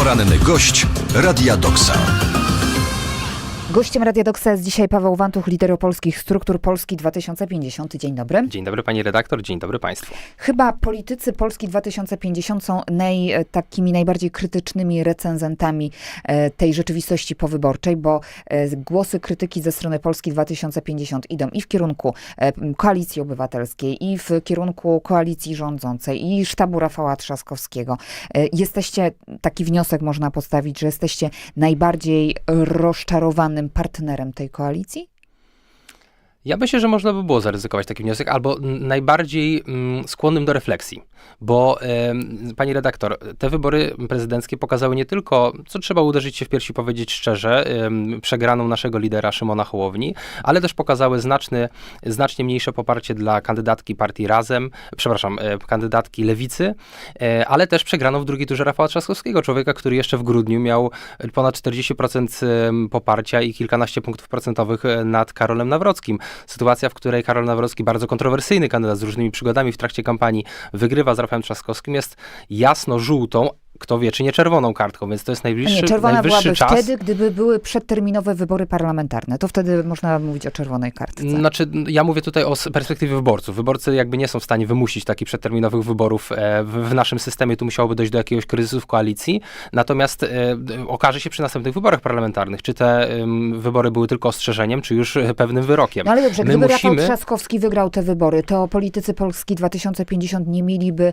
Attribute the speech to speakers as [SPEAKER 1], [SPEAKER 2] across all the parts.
[SPEAKER 1] Poranny gość Radia Doksa.
[SPEAKER 2] Gościem Radia Doksa jest dzisiaj Paweł Wantuch, lider polskich struktur Polski 2050. Dzień dobry.
[SPEAKER 3] Dzień dobry pani redaktor, dzień dobry państwu.
[SPEAKER 2] Chyba politycy Polski 2050 są naj, e, takimi najbardziej krytycznymi recenzentami e, tej rzeczywistości powyborczej, bo e, głosy krytyki ze strony Polski 2050 idą i w kierunku koalicji obywatelskiej, i w kierunku koalicji rządzącej, i sztabu Rafała Trzaskowskiego. Jesteście, taki wniosek można postawić, że jesteście najbardziej partnerem tej koalicji?
[SPEAKER 3] Ja myślę, że można by było zaryzykować taki wniosek, albo najbardziej mm, skłonnym do refleksji, bo em, pani redaktor, te wybory prezydenckie pokazały nie tylko, co trzeba uderzyć się w piersi powiedzieć szczerze, em, przegraną naszego lidera Szymona Hołowni, ale też pokazały znaczny, znacznie mniejsze poparcie dla kandydatki partii Razem, przepraszam, e, kandydatki Lewicy, e, ale też przegraną w drugiej turze Rafała Trzaskowskiego, człowieka, który jeszcze w grudniu miał ponad 40% em, poparcia i kilkanaście punktów procentowych e, nad Karolem Nawrockim. Sytuacja, w której Karol Nawrocki, bardzo kontrowersyjny kandydat z różnymi przygodami w trakcie kampanii, wygrywa z Rafałem Trzaskowskim, jest jasno żółtą, kto wie, czy nie czerwoną kartką, więc to jest najbliższy,
[SPEAKER 2] nie, czerwona
[SPEAKER 3] najwyższy
[SPEAKER 2] byłaby
[SPEAKER 3] czas.
[SPEAKER 2] wtedy, gdyby były przedterminowe wybory parlamentarne. To wtedy można mówić o czerwonej kartce.
[SPEAKER 3] Znaczy, ja mówię tutaj o perspektywie wyborców. Wyborcy jakby nie są w stanie wymusić takich przedterminowych wyborów e, w, naszym systemie. Tu musiałoby dojść do jakiegoś kryzysu w koalicji. Natomiast e, okaże się przy następnych wyborach parlamentarnych, czy te wybory były tylko ostrzeżeniem, czy już e, pewnym wyrokiem.
[SPEAKER 2] No ale dobrze,
[SPEAKER 3] My
[SPEAKER 2] gdyby
[SPEAKER 3] musimy...
[SPEAKER 2] Rafał Trzaskowski wygrał te wybory, to politycy Polski 2050 nie mieliby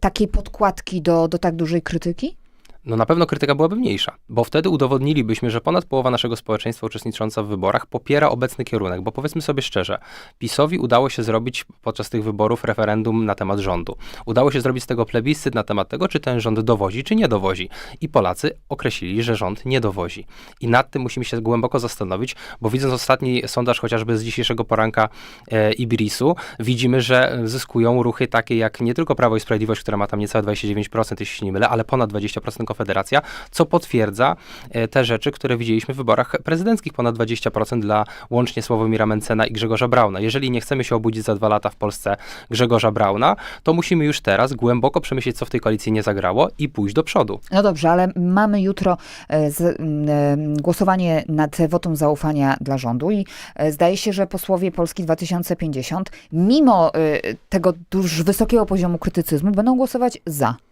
[SPEAKER 2] takiej podkładki do, do tak dużej krytyki? 도둑이?
[SPEAKER 3] No na pewno krytyka byłaby mniejsza, bo wtedy udowodnilibyśmy, że ponad połowa naszego społeczeństwa uczestnicząca w wyborach popiera obecny kierunek, bo powiedzmy sobie szczerze, PiSowi udało się zrobić podczas tych wyborów referendum na temat rządu. Udało się zrobić z tego plebiscyt na temat tego, czy ten rząd dowozi, czy nie dowozi. I Polacy określili, że rząd nie dowozi. I nad tym musimy się głęboko zastanowić, bo widząc ostatni sondaż chociażby z dzisiejszego poranka e, Ibirisu, widzimy, że zyskują ruchy takie jak nie tylko Prawo i Sprawiedliwość, która ma tam niecałe 29%, jeśli się nie mylę, ale ponad 20% Konfederacja, co potwierdza e, te rzeczy, które widzieliśmy w wyborach prezydenckich, ponad 20% dla łącznie Sławomira Mencena i Grzegorza Brauna. Jeżeli nie chcemy się obudzić za dwa lata w Polsce Grzegorza Brauna, to musimy już teraz głęboko przemyśleć, co w tej koalicji nie zagrało i pójść do przodu.
[SPEAKER 2] No dobrze, ale mamy jutro e, z, e, głosowanie nad wotum zaufania dla rządu i zdaje się, że posłowie Polski 2050, mimo tego dość wysokiego poziomu krytycyzmu, będą głosować za.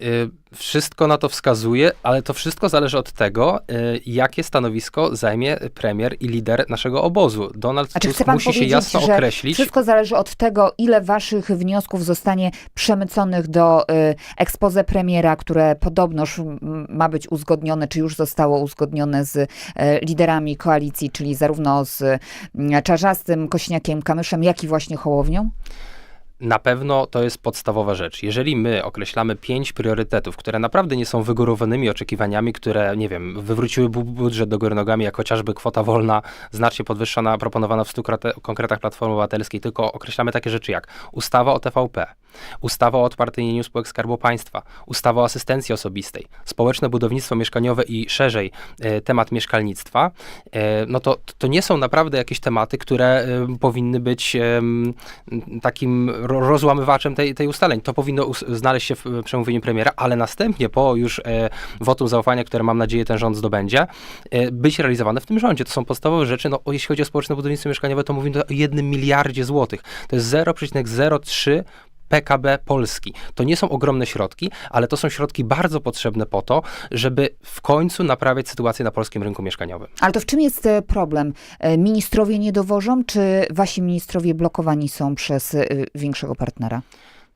[SPEAKER 3] Y, Wszystko na to wskazuje, ale to wszystko zależy od tego, y, jakie stanowisko zajmie premier i lider naszego obozu. Donald
[SPEAKER 2] A
[SPEAKER 3] Tusk musi się jasno
[SPEAKER 2] że
[SPEAKER 3] określić.
[SPEAKER 2] wszystko zależy od tego, ile waszych wniosków zostanie przemyconych do y, expose premiera, które podobnoż ma być uzgodnione, czy już zostało uzgodnione z liderami koalicji, czyli zarówno z Czarzastym, Kośniakiem, Kamyszem, jak i właśnie Hołownią?
[SPEAKER 3] Na pewno to jest podstawowa rzecz. Jeżeli my określamy pięć priorytetów, które naprawdę nie są wygórowanymi oczekiwaniami, które, nie wiem, wywróciły bu- budżet do góry nogami, jak chociażby kwota wolna, znacznie podwyższona, proponowana w stu krate- konkretach Platformy Obywatelskiej, tylko określamy takie rzeczy jak ustawa o TVP, ustawa o odpartyjnieniu spółek Skarbu Państwa, ustawa o asystencji osobistej, społeczne budownictwo mieszkaniowe i szerzej e, temat mieszkalnictwa, e, no to, to nie są naprawdę jakieś tematy, które e, powinny być takim ro- rozłamywaczem tej, tej ustaleń. To powinno znaleźć się w przemówieniu premiera, ale następnie po już e, wotum zaufania, które mam nadzieję ten rząd zdobędzie, e, być realizowane w tym rządzie. To są podstawowe rzeczy. No, jeśli chodzi o społeczne budownictwo mieszkaniowe, to mówimy o jednym miliardzie złotych. To jest 0,03 PKB Polski. To nie są ogromne środki, ale to są środki bardzo potrzebne po to, żeby w końcu naprawiać sytuację na polskim rynku mieszkaniowym.
[SPEAKER 2] Ale to w czym jest e, problem? E, Ministrowie nie dowożą, czy wasi ministrowie blokowani są przez e, większego partnera?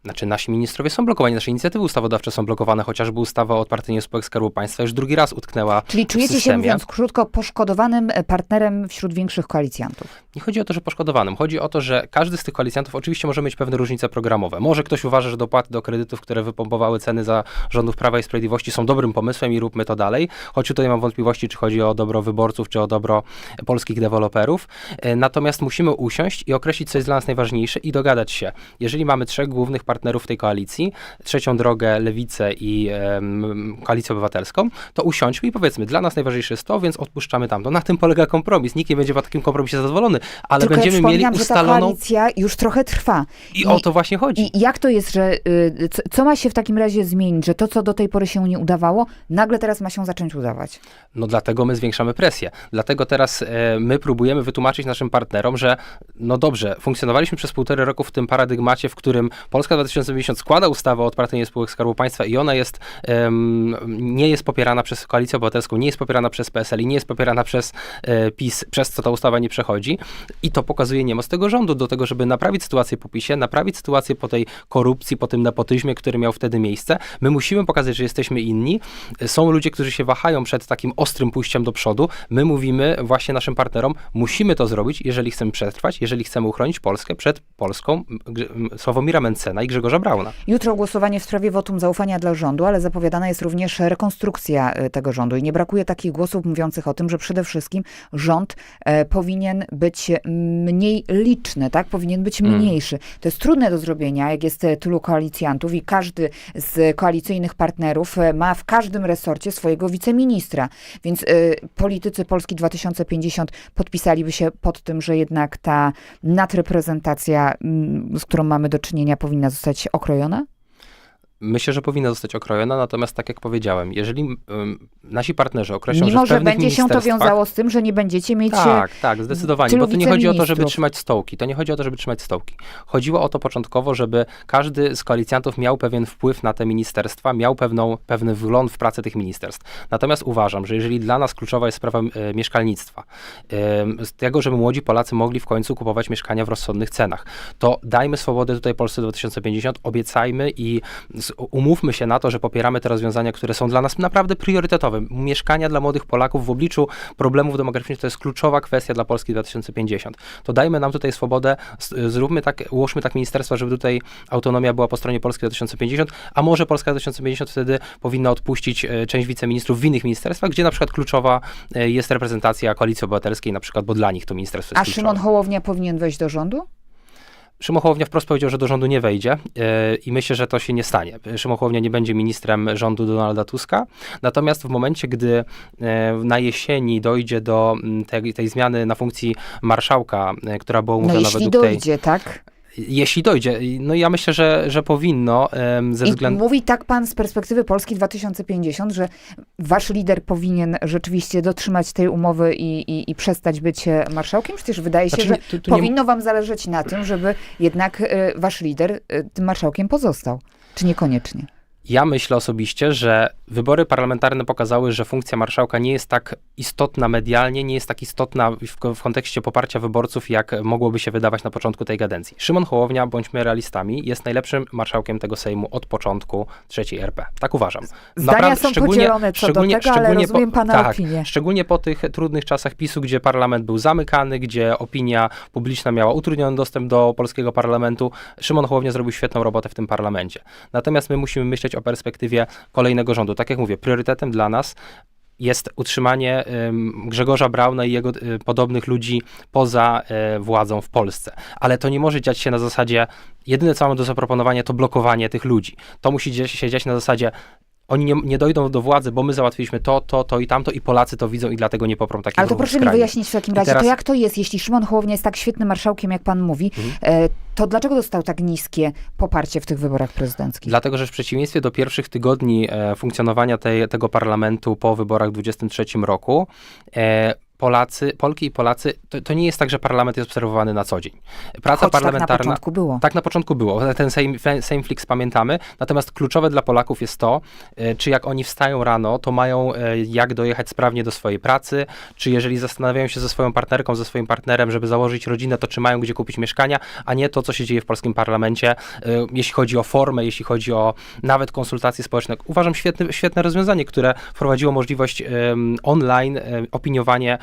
[SPEAKER 3] Znaczy, nasi ministrowie są blokowani, nasze inicjatywy ustawodawcze są blokowane, chociażby ustawa o odpartyjeniu spółek Skarbu Państwa już drugi raz utknęła
[SPEAKER 2] Czyli czujecie się, mówiąc krótko, poszkodowanym e, partnerem wśród większych koalicjantów?
[SPEAKER 3] Nie chodzi o to, że poszkodowanym. Chodzi o to, że każdy z tych koalicjantów oczywiście może mieć pewne różnice programowe. Może ktoś uważa, że dopłaty do kredytów, które wypompowały ceny za rządów Prawa i Sprawiedliwości są dobrym pomysłem i róbmy to dalej. Choć tutaj mam wątpliwości, czy chodzi o dobro wyborców, czy o dobro polskich deweloperów. E, Natomiast musimy usiąść i określić, co jest dla nas najważniejsze i dogadać się. Jeżeli mamy trzech głównych partnerów w tej koalicji, trzecią drogę, lewicę i em, koalicję obywatelską, to usiądźmy i powiedzmy, dla nas najważniejsze jest to, więc odpuszczamy tamto. Na tym polega kompromis. Nikt nie będzie po takim kompromisie zadowolony, ale
[SPEAKER 2] Tylko ja
[SPEAKER 3] będziemy mieli
[SPEAKER 2] przypominam, że ta
[SPEAKER 3] ustaloną...
[SPEAKER 2] koalicja już trochę trwa.
[SPEAKER 3] I o to właśnie chodzi.
[SPEAKER 2] I jak to jest, że y, co, co ma się w takim razie zmienić, że to, co do tej pory się nie udawało, nagle teraz ma się zacząć udawać?
[SPEAKER 3] No dlatego my zwiększamy presję. Dlatego teraz e, my próbujemy wytłumaczyć naszym partnerom, że no dobrze, funkcjonowaliśmy przez półtorej roku w tym paradygmacie, w którym Polska 2050 składa ustawę o odprawnieniu spółek Skarbu Państwa i ona jest, em, nie jest popierana przez Koalicję Obywatelską, nie jest popierana przez PSL i nie jest popierana przez e, PiS, przez co ta ustawa nie przechodzi. I to pokazuje niemoc tego rządu do tego, żeby naprawić sytuację po PiSie, naprawić sytuację po tej korupcji, po tym nepotyzmie, który miał wtedy miejsce. My musimy pokazać, że jesteśmy inni. Są ludzie, którzy się wahają przed takim ostrym pójściem do przodu. My mówimy właśnie naszym partnerom, musimy to zrobić, jeżeli chcemy przetrwać, jeżeli chcemy uchronić Polskę przed Polską Sławomira Mencena i Grzegorza Brauna.
[SPEAKER 2] Jutro głosowanie w sprawie wotum zaufania dla rządu, ale zapowiadana jest również rekonstrukcja y, tego rządu. I nie brakuje takich głosów mówiących o tym, że przede wszystkim rząd e, powinien być mniej liczny, tak? Powinien być
[SPEAKER 3] Mm.
[SPEAKER 2] mniejszy. To jest trudne do zrobienia, jak jest e, tylu koalicjantów i każdy z koalicyjnych partnerów e, ma w każdym resorcie swojego wiceministra. Więc e, politycy Polski 2050 podpisaliby się pod tym, że jednak ta nadreprezentacja, mm, z którą mamy do czynienia, powinna zostać okrojona?
[SPEAKER 3] Myślę, że powinna zostać okrojona, natomiast tak jak powiedziałem, jeżeli ym, nasi partnerzy określą,
[SPEAKER 2] Mimo,
[SPEAKER 3] że
[SPEAKER 2] że będzie się to wiązało z tym, że nie będziecie mieć... e,
[SPEAKER 3] Tak, tak, zdecydowanie, bo tu nie chodzi o to, żeby trzymać stołki. To nie chodzi o to, żeby trzymać stołki. Chodziło o to początkowo, żeby każdy z koalicjantów miał pewien wpływ na te ministerstwa, miał pewną, pewny wgląd w pracę tych ministerstw. Natomiast uważam, że jeżeli dla nas kluczowa jest sprawa e, mieszkalnictwa, e, z tego, żeby młodzi Polacy mogli w końcu kupować mieszkania w rozsądnych cenach, to dajmy swobodę tutaj Polsce 2050, obiecajmy i umówmy się na to, że popieramy te rozwiązania, które są dla nas naprawdę priorytetowe. Mieszkania dla młodych Polaków w obliczu problemów demograficznych to jest kluczowa kwestia dla Polski 2050. To dajmy nam tutaj swobodę, zróbmy tak, ułóżmy tak ministerstwa, żeby tutaj autonomia była po stronie Polski 2050, a może Polska 2050 wtedy powinna odpuścić e, część wiceministrów w innych ministerstwach, gdzie na przykład kluczowa e, jest reprezentacja Koalicji Obywatelskiej, na przykład, bo dla nich to ministerstwo jest
[SPEAKER 2] A
[SPEAKER 3] kluczowe.
[SPEAKER 2] Szymon Hołownia powinien wejść do rządu?
[SPEAKER 3] Szymon Hołownia wprost powiedział, że do rządu nie wejdzie e, i myślę, że to się nie stanie. Szymon Hołownia nie będzie ministrem rządu Donalda Tuska, natomiast w momencie, gdy e, na jesieni dojdzie do tej, tej zmiany na funkcji marszałka, e, która była
[SPEAKER 2] No
[SPEAKER 3] umówiona
[SPEAKER 2] jeśli
[SPEAKER 3] według tej...
[SPEAKER 2] dojdzie, tak?
[SPEAKER 3] Jeśli dojdzie, no ja myślę, że, że powinno ze względu...
[SPEAKER 2] mówi tak pan z perspektywy Polski 2050, że wasz lider powinien rzeczywiście dotrzymać tej umowy i, i, i przestać być e, marszałkiem? Przecież wydaje się,
[SPEAKER 3] Znaczy,
[SPEAKER 2] że
[SPEAKER 3] nie- tu- tu nie-
[SPEAKER 2] powinno wam zależeć na tym, żeby jednak e, wasz lider e, tym marszałkiem pozostał. Czy niekoniecznie?
[SPEAKER 3] Ja myślę osobiście, że wybory parlamentarne pokazały, że funkcja marszałka nie jest tak istotna medialnie, nie jest tak istotna w, w kontekście poparcia wyborców, jak mogłoby się wydawać na początku tej kadencji. Szymon Hołownia, bądźmy realistami, jest najlepszym marszałkiem tego Sejmu od początku trzeciej RP. Tak uważam.
[SPEAKER 2] Zdania są podzielone co do tego, ale rozumiem pana
[SPEAKER 3] tak,
[SPEAKER 2] opinię.
[SPEAKER 3] Szczególnie po tych trudnych czasach PiSu, gdzie parlament był zamykany, gdzie opinia publiczna miała utrudniony dostęp do polskiego parlamentu, Szymon Hołownia zrobił świetną robotę w tym parlamencie. Natomiast my musimy myśleć o perspektywie kolejnego rządu. Tak jak mówię, priorytetem dla nas jest utrzymanie ym, Grzegorza Brauna i jego y, podobnych ludzi poza y, władzą w Polsce. Ale to nie może dziać się na zasadzie, jedyne co mamy do zaproponowania to blokowanie tych ludzi. To musi się dziać na zasadzie, oni nie, nie dojdą do władzy, bo my załatwiliśmy to, to, to i tamto i Polacy to widzą i dlatego nie poprą takich
[SPEAKER 2] Ale to proszę mi wyjaśnić w takim razie,
[SPEAKER 3] teraz-
[SPEAKER 2] to jak to jest, jeśli Szymon Hołownia jest tak świetnym marszałkiem, jak pan mówi,
[SPEAKER 3] Mhm.
[SPEAKER 2] e, to dlaczego dostał tak niskie poparcie w tych wyborach prezydenckich?
[SPEAKER 3] Dlatego, że w przeciwieństwie do pierwszych tygodni e, funkcjonowania tej, tego parlamentu po wyborach w 2023 roku, e, Polacy, Polki i Polacy, to, to nie jest tak, że parlament jest obserwowany na co dzień. Praca
[SPEAKER 2] Choć tak na
[SPEAKER 3] parlamentarna.
[SPEAKER 2] początku było.
[SPEAKER 3] Tak na początku było, ten Sejm, Sejmflix pamiętamy, natomiast kluczowe dla Polaków jest to, e, czy jak oni wstają rano, to mają e, jak dojechać sprawnie do swojej pracy, czy jeżeli zastanawiają się ze swoją partnerką, ze swoim partnerem, żeby założyć rodzinę, to czy mają gdzie kupić mieszkania, a nie to, co się dzieje w polskim parlamencie, e, jeśli chodzi o formę, jeśli chodzi o nawet konsultacje społeczne. Uważam świetne, świetne rozwiązanie, które wprowadziło możliwość online opiniowanie em,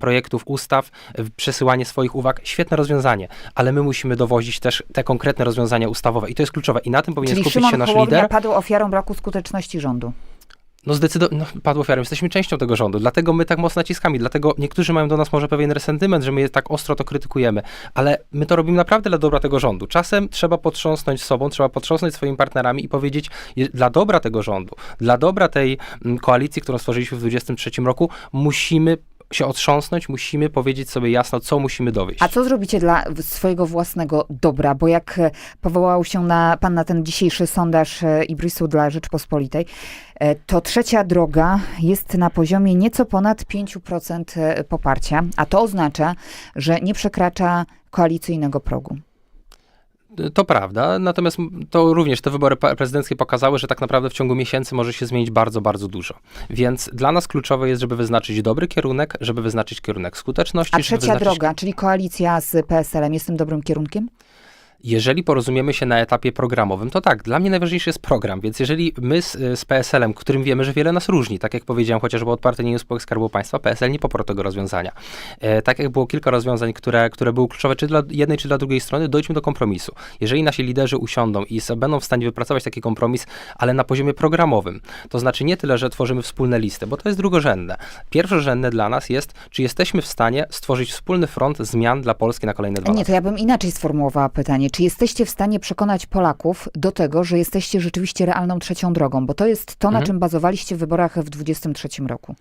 [SPEAKER 3] projektów ustaw, e, przesyłanie swoich uwag. Świetne rozwiązanie, ale my musimy dowozić też te konkretne rozwiązania ustawowe i to jest kluczowe i na tym powinien
[SPEAKER 2] Czyli
[SPEAKER 3] skupić
[SPEAKER 2] Szymon
[SPEAKER 3] się nasz
[SPEAKER 2] Hołownia
[SPEAKER 3] lider.
[SPEAKER 2] padł ofiarą braku skuteczności rządu.
[SPEAKER 3] No zdecydowanie, no, padło ofiarą, jesteśmy częścią tego rządu, dlatego my tak mocno naciskamy, dlatego niektórzy mają do nas może pewien resentyment, że my tak ostro to krytykujemy, ale my to robimy naprawdę dla dobra tego rządu. Czasem trzeba potrząsnąć sobą, trzeba potrząsnąć swoimi partnerami i powiedzieć, dla dobra tego rządu, dla dobra tej mm, koalicji, którą stworzyliśmy w 2023 roku, musimy się otrząsnąć, musimy powiedzieć sobie jasno, co musimy dowieść.
[SPEAKER 2] A co zrobicie dla swojego własnego dobra? Bo jak e, powołał się na, pan na ten dzisiejszy sondaż e, Ibrisu dla Rzeczpospolitej, e, to trzecia droga jest na poziomie nieco ponad 5% e, poparcia, a to oznacza, że nie przekracza koalicyjnego progu.
[SPEAKER 3] To prawda, natomiast to również te wybory prezydenckie pokazały, że tak naprawdę w ciągu miesięcy może się zmienić bardzo, bardzo dużo. Więc dla nas kluczowe jest, żeby wyznaczyć dobry kierunek, żeby wyznaczyć kierunek skuteczności.
[SPEAKER 2] A trzecia
[SPEAKER 3] wyznaczyć
[SPEAKER 2] droga, czyli koalicja z PSL-em, jest tym dobrym kierunkiem?
[SPEAKER 3] Jeżeli porozumiemy się na etapie programowym, to tak, dla mnie najważniejszy jest program, więc jeżeli my z, z PSL-em, którym wiemy, że wiele nas różni, tak jak powiedziałem chociażby o odparteniu spółek Skarbu Państwa, PSL nie poparł tego rozwiązania. E, tak jak było kilka rozwiązań, które, które były kluczowe czy dla jednej, czy dla drugiej strony, dojdźmy do kompromisu. Jeżeli nasi liderzy usiądą i będą w stanie wypracować taki kompromis, ale na poziomie programowym, to znaczy nie tyle, że tworzymy wspólne listy, bo to jest drugorzędne. Pierwszorzędne dla nas jest, czy jesteśmy w stanie stworzyć wspólny front zmian dla Polski na kolejne dwa
[SPEAKER 2] Nie,
[SPEAKER 3] lata.
[SPEAKER 2] to ja bym inaczej sformułowała pytanie. Czy jesteście w stanie przekonać Polaków do tego, że jesteście rzeczywiście realną trzecią drogą? Bo to jest to, na
[SPEAKER 3] Mhm.
[SPEAKER 2] czym bazowaliście w wyborach w 2023 roku.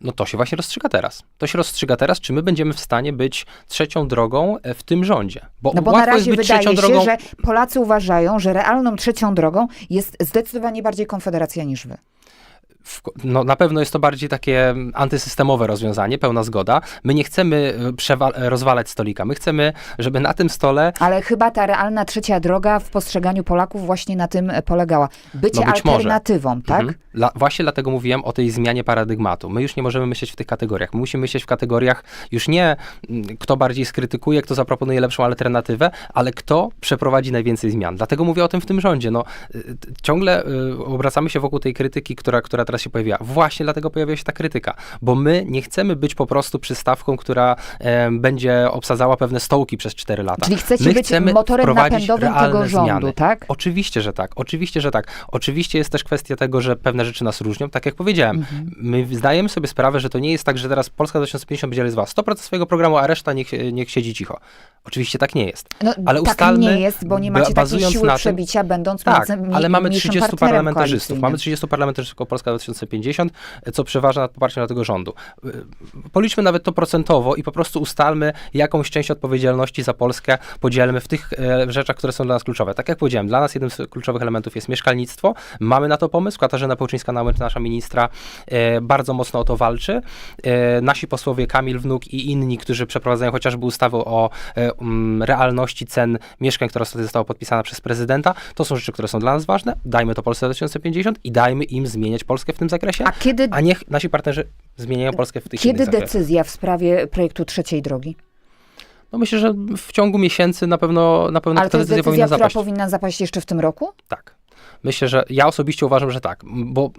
[SPEAKER 3] No to się właśnie rozstrzyga teraz. To się rozstrzyga teraz, czy my będziemy w stanie być trzecią drogą e, w tym rządzie. Bo,
[SPEAKER 2] No bo na razie wydaje się,
[SPEAKER 3] drogą.
[SPEAKER 2] że Polacy uważają, że realną trzecią drogą jest zdecydowanie bardziej Konfederacja niż wy.
[SPEAKER 3] W, no, na pewno jest to bardziej takie antysystemowe rozwiązanie, pełna zgoda. My nie chcemy e, e, rozwalać stolika. My chcemy, żeby na tym stole
[SPEAKER 2] Ale chyba ta realna trzecia droga w postrzeganiu Polaków właśnie na tym e, polegała. Bycie
[SPEAKER 3] No być może.
[SPEAKER 2] alternatywą, tak?
[SPEAKER 3] Mhm. Dla, właśnie dlatego mówiłem o tej zmianie paradygmatu. My już nie możemy myśleć w tych kategoriach. My musimy myśleć w kategoriach już nie mm, kto bardziej skrytykuje, kto zaproponuje lepszą alternatywę, ale kto przeprowadzi najwięcej zmian. Dlatego mówię o tym w tym rządzie. No, y, ciągle y, obracamy się wokół tej krytyki, która, która teraz się pojawiła. Właśnie dlatego pojawia się ta krytyka, bo my nie chcemy być po prostu przystawką, która em, będzie obsadzała pewne stołki przez 4 lata.
[SPEAKER 2] Czyli chcecie
[SPEAKER 3] My
[SPEAKER 2] być
[SPEAKER 3] chcemy
[SPEAKER 2] motorem napędowym tego rządu,
[SPEAKER 3] zmiany.
[SPEAKER 2] tak?
[SPEAKER 3] Oczywiście, że tak. Oczywiście, że tak. Oczywiście jest też kwestia tego, że pewne rzeczy nas różnią. Tak jak powiedziałem,
[SPEAKER 2] Mhm.
[SPEAKER 3] my zdajemy sobie sprawę, że to nie jest tak, że teraz Polska 2050 będzie realizowała 100% swojego programu, a reszta niech, niech siedzi cicho. Oczywiście tak nie jest.
[SPEAKER 2] No,
[SPEAKER 3] Ale
[SPEAKER 2] tak
[SPEAKER 3] ustalmy,
[SPEAKER 2] nie jest, bo nie macie takiej siły
[SPEAKER 3] tym-
[SPEAKER 2] przebicia, będąc
[SPEAKER 3] Tak,
[SPEAKER 2] mniejszym-
[SPEAKER 3] ale mamy
[SPEAKER 2] mniejszym
[SPEAKER 3] 30
[SPEAKER 2] partnerem
[SPEAKER 3] parlamentarzystów. Mamy 30 parlamentarzystów jako Polska 2050, co przeważa nad poparciem dla tego rządu. Y, Policzmy nawet to procentowo i po prostu ustalmy, jakąś część odpowiedzialności za Polskę podzielmy w tych e, rzeczach, które są dla nas kluczowe. Tak jak powiedziałem, dla nas jednym z kluczowych elementów jest mieszkalnictwo. Mamy na to pomysł. Katarzyna Pełczyńska-Nałęcz, nasza ministra, e, bardzo mocno o to walczy. E, nasi posłowie Kamil Wnuk i inni, którzy przeprowadzają chociażby ustawę o um, realności cen mieszkań, która ostatnio została podpisana przez prezydenta, to są rzeczy, które są dla nas ważne. Dajmy to Polsce 2050 i dajmy im zmieniać Polskę w tym zakresie,
[SPEAKER 2] A kiedy,
[SPEAKER 3] a niech nasi partnerzy zmieniają Polskę w tych
[SPEAKER 2] kiedy decyzja w sprawie projektu trzeciej drogi?
[SPEAKER 3] No myślę, że w ciągu miesięcy na pewno, na pewno
[SPEAKER 2] Ale
[SPEAKER 3] ta decyzja
[SPEAKER 2] decyzja,
[SPEAKER 3] powinna
[SPEAKER 2] która
[SPEAKER 3] zapaść.
[SPEAKER 2] powinna zapaść jeszcze w tym roku?
[SPEAKER 3] Tak. Myślę, że ja osobiście uważam, że tak, bo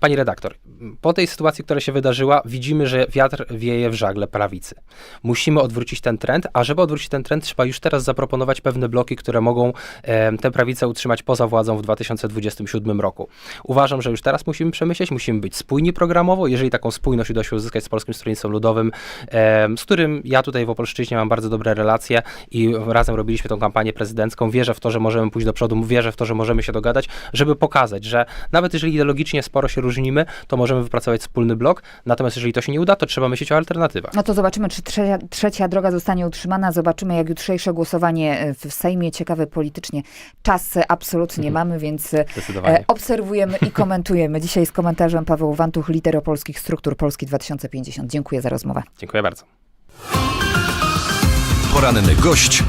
[SPEAKER 3] pani redaktor, po tej sytuacji, która się wydarzyła, widzimy, że wiatr wieje w żagle prawicy. Musimy odwrócić ten trend, a żeby odwrócić ten trend, trzeba już teraz zaproponować pewne bloki, które mogą e, tę prawicę utrzymać poza władzą w 2027 roku. Uważam, że już teraz musimy przemyśleć, musimy być spójni programowo, jeżeli taką spójność uda się uzyskać z Polskim Stronnictwem Ludowym, e, z którym ja tutaj w Opolszczyźnie mam bardzo dobre relacje i razem robiliśmy tą kampanię prezydencką. Wierzę w to, że możemy pójść do przodu, wierzę w to, że możemy się dogadać, żeby pokazać, że nawet jeżeli ideologicznie sporo się różnimy, to możemy wypracować wspólny blok, natomiast jeżeli to się nie uda, to trzeba myśleć o alternatywach.
[SPEAKER 2] No to zobaczymy, czy trzecia, trzecia droga zostanie utrzymana. Zobaczymy, jak jutrzejsze głosowanie e, w Sejmie. Ciekawe politycznie. Czas absolutnie mamy, więc e, obserwujemy i komentujemy. Dzisiaj z komentarzem Paweł Wantuch, lider Polskich Struktur Polski 2050. Dziękuję za rozmowę.
[SPEAKER 3] Dziękuję bardzo.
[SPEAKER 1] Poranny gość